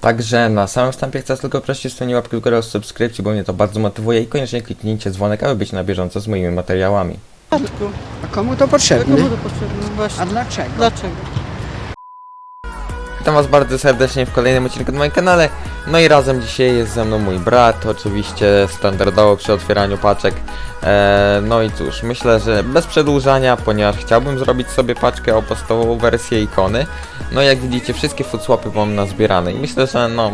Także na samym wstępie chcę tylko prosić o łapki w górę oraz subskrypcji, bo mnie to bardzo motywuje i koniecznie kliknijcie dzwonek, aby być na bieżąco z moimi materiałami. A komu to potrzebne? komu to potrzebne? A Właśnie. dlaczego? Dlaczego? Witam was bardzo serdecznie w kolejnym odcinku na moim kanale. No i razem dzisiaj jest ze mną mój brat, oczywiście standardowo przy otwieraniu paczek. Eee, no i cóż, myślę, że bez przedłużania, ponieważ chciałbym zrobić sobie paczkę o podstawową wersję ikony. No jak widzicie, wszystkie foodswapy mam nazbierane i myślę, że no,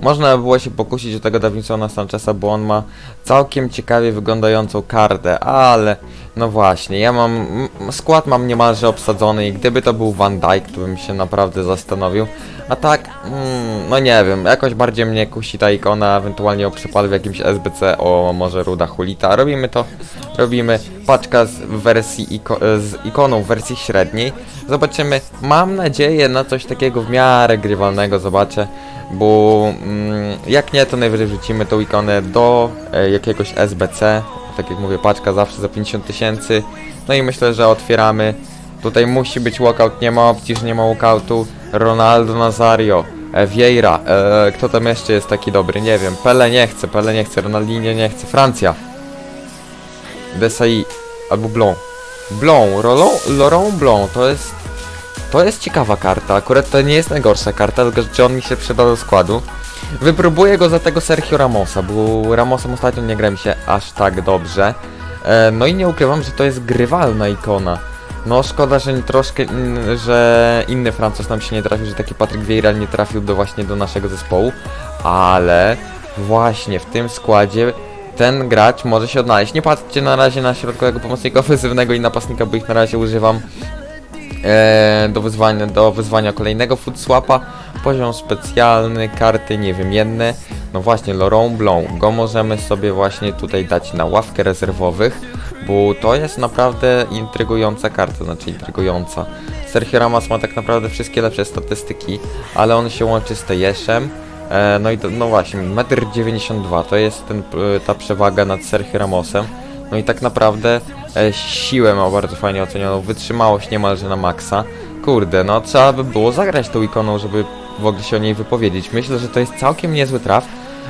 można by było się pokusić o tego Davinsona Sancheza, bo on ma całkiem ciekawie wyglądającą kartę, ale no właśnie, ja mam, skład mam niemalże obsadzony i gdyby to był Van Dijk, to bym się naprawdę zastanowił. A tak, mm, no nie wiem, jakoś bardziej mnie kusi ta ikona, ewentualnie o przypad w jakimś SBC, o może Ruda Hulita. Robimy to, robimy paczka z wersji, iko z ikoną w wersji średniej. Zobaczymy, mam nadzieję na coś takiego w miarę grywalnego, zobaczę. Bo mm, jak nie, to najwyżej wrzucimy tą ikonę do e, jakiegoś SBC. Tak jak mówię, paczka zawsze za 50 tysięcy. No i myślę, że otwieramy. Tutaj musi być walkout, nie ma opcji, że nie ma walkoutu. Ronaldo Nazario, Vieira, e, kto tam jeszcze jest taki dobry, nie wiem. Pele nie chce, Pele nie chce, Ronaldinho nie chce, Francja. Desai albo Blanc. Blanc, Rolon- Laurent Blanc, to jest to jest ciekawa karta, akurat to nie jest najgorsza karta, tylko że on mi się przyda do składu. Wypróbuję go za tego Sergio Ramosa, bo Ramosem ostatnio nie gra mi się aż tak dobrze. E, no i nie ukrywam, że to jest grywalna ikona. No szkoda, że troszkę, mm, że inny Francuz nam się nie trafił, że taki Patryk Vieira nie trafił do właśnie do naszego zespołu, ale właśnie w tym składzie ten gracz może się odnaleźć. Nie patrzcie na razie na środkowego pomocnika ofensywnego i napastnika, bo ich na razie używam e, do wyzwania, do wyzwania kolejnego food swapa. Poziom specjalny, karty niewymienne. No właśnie, Laurent Blanc. Go możemy sobie właśnie tutaj dać na ławkę rezerwowych, bo to jest naprawdę intrygująca karta, znaczy intrygująca. Sergio Ramos ma tak naprawdę wszystkie lepsze statystyki, ale on się łączy z Tejeszem. E, no i to, no właśnie, 1,92 m to jest ten, ta przewaga nad Sergio Ramosem. No i tak naprawdę e, siłę ma bardzo fajnie ocenioną, wytrzymałość niemalże na maksa. Kurde, no trzeba by było zagrać tą ikoną, żeby w ogóle się o niej wypowiedzieć. Myślę, że to jest całkiem niezły traf.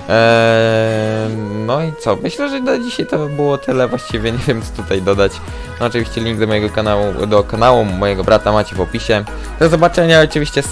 Eee, no i co? Myślę, że na dzisiaj to by było tyle. Właściwie nie wiem co tutaj dodać. No oczywiście link do mojego kanału, do kanału mojego brata macie w opisie. Do zobaczenia oczywiście